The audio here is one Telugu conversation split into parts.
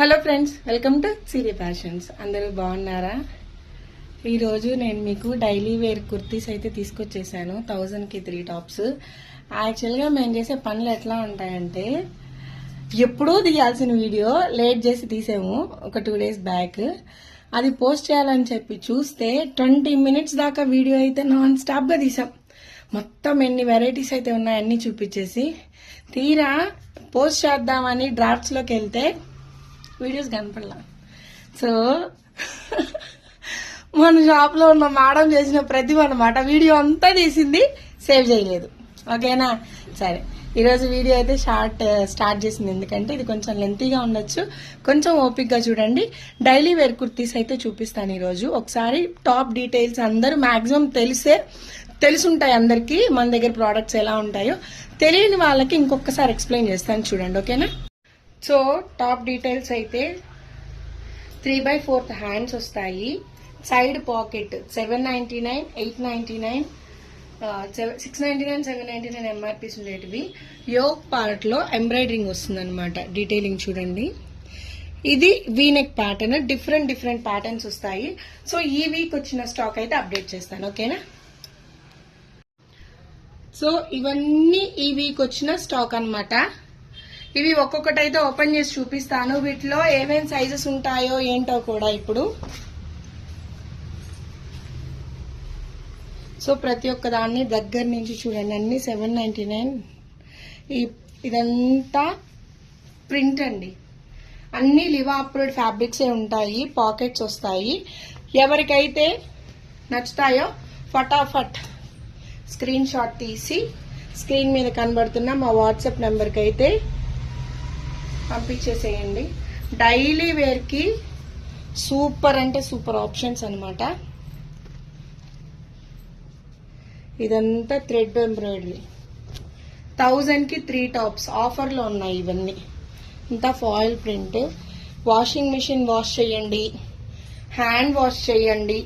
Hello friends welcome to Siri Fashions అందరూ బాగున్నారా? ఈరోజు నేను మీకు డైలీ వేర్ కుర్తీస్ అయితే తీసుకొచ్చేసాను. థౌజండ్కి త్రీ టాప్స్ యాక్చువల్గా మేము చేసే పనులు ఎట్లా ఉంటాయంటే ఎప్పుడూ తీయాల్సిన వీడియో లేట్ చేసి తీసాము. ఒక టూ డేస్ బ్యాక్ అది పోస్ట్ చేయాలని చెప్పి చూస్తే ట్వంటీ మినిట్స్ దాకా వీడియో అయితే నాన్ స్టాప్గా తీసాం. మొత్తం ఎన్ని వెరైటీస్ అయితే ఉన్నాయో చూపించేసి తీరా పోస్ట్ చేద్దామని డ్రాఫ్ట్స్లోకి వెళ్తే వీడియోస్ కనపడలా. సో మన షాప్లో ఉన్న మేడం చేసిన ప్రతిభ అనమాట వీడియో అంతా తీసింది సేవ్ చేయలేదు. ఓకేనా? సరే. ఈరోజు వీడియో అయితే షార్ట్ స్టార్ట్ చేసింది. ఎందుకంటే ఇది కొంచెం లెంతీగా ఉండొచ్చు. కొంచెం ఓపిక్గా చూడండి. డైలీ వేర్ కుర్తీస్ అయితే చూపిస్తాను ఈరోజు. ఒకసారి టాప్ డీటెయిల్స్ అందరూ మ్యాక్సిమం తెలిసే తెలుసుంటాయి అందరికీ మన దగ్గర ప్రోడక్ట్స్ ఎలా ఉంటాయో. తెలియని వాళ్ళకి ఇంకొకసారి ఎక్స్ప్లెయిన్ చేస్తాను చూడండి. ఓకేనా? సో టాప్ డీటెయిల్స్ అయితే త్రీ బై ఫోర్త్ హ్యాండ్స్ వస్తాయి. Side pocket seven ninety nine eight ninety nine six ninety nine seven ninety nine MRPs ఉండేటివి. యోగ్ పార్ట్లో ఎంబ్రాయిడరింగ్ వస్తుందన్నమాట. డీటెయిలింగ్ చూడండి. ఇది V neck pattern different different patterns వస్తాయి. సో ఈ వీక్ వచ్చిన స్టాక్ అయితే అప్డేట్ చేస్తాను. ఓకేనా? సో ఇవన్నీ ఈ వీక్ వచ్చిన స్టాక్ అన్నమాట. ఇవి ఒక్కొక్కటైతే ఓపెన్ చేసి చూపిస్తాను. వీటిలో ఏమేమి సైజెస్ ఉంటాయో ఏంటో కూడా ఇప్పుడు. సో ప్రతి ఒక్క దాన్ని దగ్గర నుంచి చూడండి. అన్ని సెవెన్ నైంటీ నైన్. ఇదంతా ప్రింట్ అండి. అన్ని లివా అప్రూవ్డ్ ఫ్యాబ్రిక్సే ఉంటాయి. పాకెట్స్ వస్తాయి. ఎవరికైతే నచ్చుతాయో ఫటాఫట్ స్క్రీన్ షాట్ తీసి స్క్రీన్ మీద కనబడుతున్న మా వాట్సాప్ నెంబర్కి అయితే పంపించేసేయండి. డైలీ వేర్కి సూపర్ అంటే సూపర్ ఆప్షన్స్ అనమాట ఇదంతా థ్రెడ్ ఎంబ్రాయిడరీ థౌజండ్కి త్రీ టాప్స్ ఆఫర్లో ఉన్నాయి ఇవన్నీ. ఇంతా foil print washing machine wash చేయండి. హ్యాండ్ వాష్ చేయండి.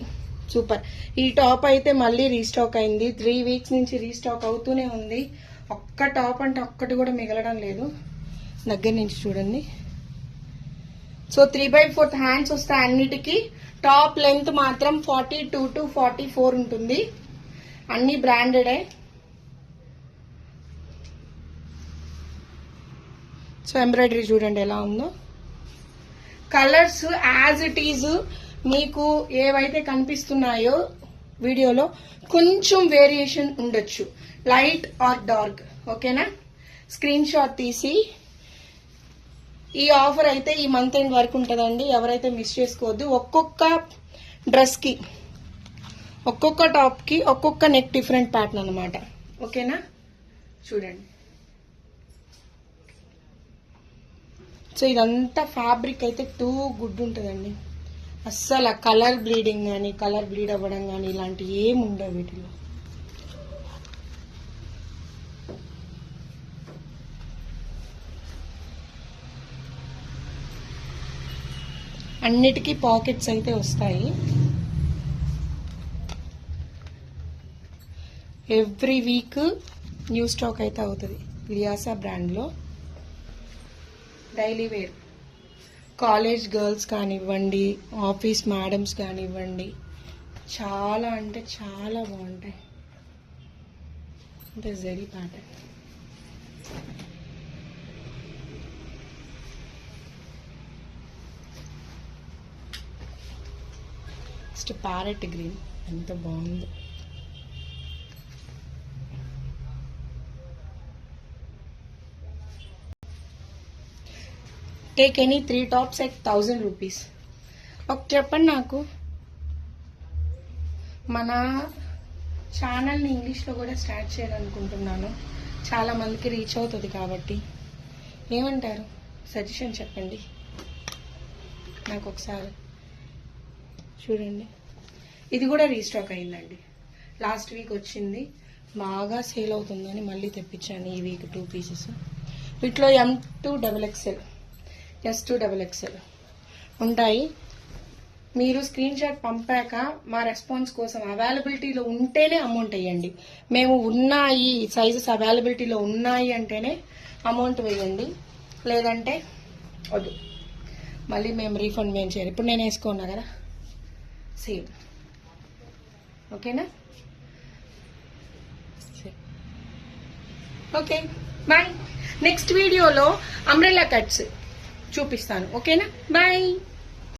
సూపర్ ఈ టాప్ అయితే మళ్ళీ రీస్టాక్ అయింది. త్రీ వీక్స్ నుంచి రీస్టాక్ అవుతూనే ఉంది. ఒక్క టాప్ అంటే ఒక్కటి కూడా మిగలడం లేదు. దగ్గర నుంచి చూడండి. So three by fourth hands వస్తాయి అన్నిటికీ. టాప్ లెంత్ మాత్రం forty two to forty four ఉంటుంది. అన్ని బ్రాండెడే సో ఎంబ్రాయిడరీ చూడండి ఎలా ఉందో. కలర్స్ యాజ్ ఇట్ ఈజ్ మీకు ఏవైతే కనిపిస్తున్నాయో వీడియోలో కొంచెం వేరియేషన్ ఉండొచ్చు. లైట్ ఆర్ డార్క్ ఓకేనా స్క్రీన్ షాట్ తీసి ఈ ఆఫర్ అయితే ఈ మంత్ ఎండ్ వరకు ఉంటుందండి. ఎవరైతే మిస్ చేసుకోవద్దు. ఒక్కొక్క డ్రెస్కి ఒక్కొక్క టాప్కి ఒక్కొక్క నెక్ డిఫరెంట్ ప్యాటర్న్ అనమాట ఓకేనా? చూడండి. సో ఇదంతా ఫ్యాబ్రిక్ అయితే టూ గుడ్ ఉంటుందండి. అస్సలు కలర్ బ్లీడింగ్ కానీ కలర్ బ్లీడ్ అవ్వడం కానీ ఇలాంటివి ఏమి ఉండవు వీటిలో. అన్నిటికీ పాకెట్స్ అయితే వస్తాయి. ఎవ్రీ వీక్ న్యూ స్టాక్ అయితే అవుతుంది. లియాసా బ్రాండ్లో. Daily wear. కాలేజ్ గర్ల్స్ కానివ్వండి ఆఫీస్ మేడమ్స్ కానివ్వండి చాలా అంటే చాలా బాగుంటాయి. అంటే zari pattern. Next parrot green. ఎంత బాగుందో. Take any three tops at thousand rupees ఒక చెప్పండి నాకు. మన ఛానల్ని ఇంగ్లీష్లో కూడా స్టార్ట్ చేయాలనుకుంటున్నాను. చాలా మందికి రీచ్ అవుతుంది కాబట్టి. ఏమంటారు? సజెషన్ చెప్పండి. నాకు ఒకసారి. చూడండి. ఇది కూడా రీస్టాక్ అయిందండి. లాస్ట్ వీక్ వచ్చింది. బాగా సేల్ అవుతుందని మళ్ళీ తెప్పించాను ఈ వీక్ టూ పీసెస్. వీటిలో M to double XL S to double XL ఉంటాయి. మీరు స్క్రీన్ షాట్ పంపాక మా రెస్పాన్స్ కోసం అవైలబిలిటీలో ఉంటేనే అమౌంట్ వేయండి. మేము ఉన్నాయి సైజెస్ అవైలబిలిటీలో ఉన్నాయి అంటేనే అమౌంట్ వేయండి. లేదంటే వద్దు. మళ్ళీ మేము రీఫండ్ మేము చేయాలి. ఇప్పుడు నేను వేసుకున్నా కదా? సేమ్ ఓకేనా ఓకే బాయ్ నెక్స్ట్ వీడియోలో అంబ్రెల్లా కట్స్ చూపిస్తాను. ఓకేనా బాయ్